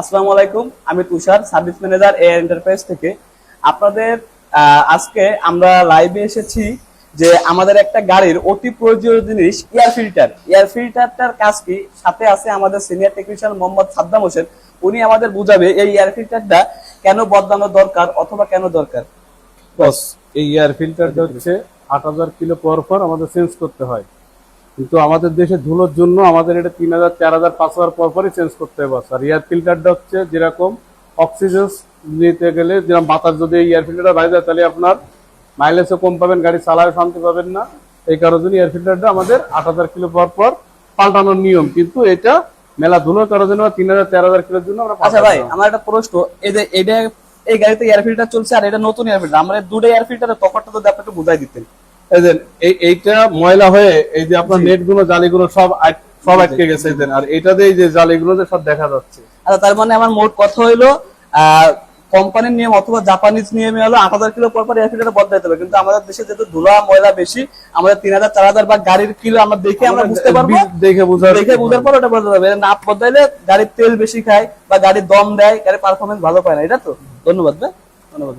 আসসালামু আলাইকুম, আমি Tushar, service manager A enterprise থেকে। আপনাদের আজকে আমরা লাইভে এসেছি যে আমাদের একটা গাড়ির অতি প্রয়োজনীয় জিনিস এয়ার ফিল্টার। এয়ার ফিল্টারটার কাজ কি? সাথে আছে আমাদের সিনিয়র টেকনিশিয়ান মোহাম্মদ সাদ্দাম হোসেন। উনি আমাদের বুঝাবে এই এয়ার ফিল্টারটা কেন বদলানো দরকার অথবা কেন দরকার। বস এই এয়ার ফিল্টারটা হচ্ছে আট হাজার কিলো পর পর আমাদের চেঞ্জ করতে হয়। কিন্তু আমাদের দেশে ধুলোর জন্য আমাদের এটা তিন হাজার চার হাজার পাঁচ হাজার পর পরই চেঞ্জ করতে বস আর এয়ার ফিল্টারটা হচ্ছে যেরকম অক্সিজেন নিতে গেলে যেরকম বাতাস যদি এয়ার ফিল্টারটা বাইরে যায় তাহলে আপনার মাইলেজও কম পাবেন গাড়ি চালায় শান্তি পাবেন না। এই কারণে এয়ার ফিল্টারটা আমাদের আট হাজার কিলো পর পর পাল্টানোর নিয়ম। কিন্তু এটা মেলা ধুলোর কারণে আমরা তিন হাজার চার হাজার কিলোর জন্য আমরা আচ্ছা ভাই আমার একটা প্রশ্ন এই যে এটা এই গাড়িতে এয়ার ফিল্টার চলছে আর এটা নতুন এয়ার ফিল্টার আমরা দুটো এয়ার ফিল্টারের তফাৎটা যদি আপনি একটু বুঝাই দিতেন। এই এই এইটা ময়লা হয়ে এই যে আপনার নেটগুলো জালিগুলো সব সব আটকে গেছে আর এই যে জালিগুলো যে সব দেখা যাচ্ছে। আচ্ছা তার মানে আমার মোট কথা হইল কোম্পানির নিয়ম অথবা জাপানিজ নিয়মে হলো আট হাজার কিলো পর পর এয়ার ফিল্টার বদলাইতে হবে। কিন্তু আমাদের দেশে যেহেতু ধুলা ময়লা বেশি আমাদের তিন হাজার চার হাজার বা গাড়ির কিলো আমরা দেখে আমরা বুঝতে পারব। দেখে বুঝার দেখে বুঝার পর ওটা বদলাতে হবে। না বদলাইলে গাড়ির তেল বেশি খায় বা গাড়ির দম দেয় গাড়ির পারফরমেন্স ভালো পায় না। এটা তো? ধন্যবাদ ভাই। ধন্যবাদ।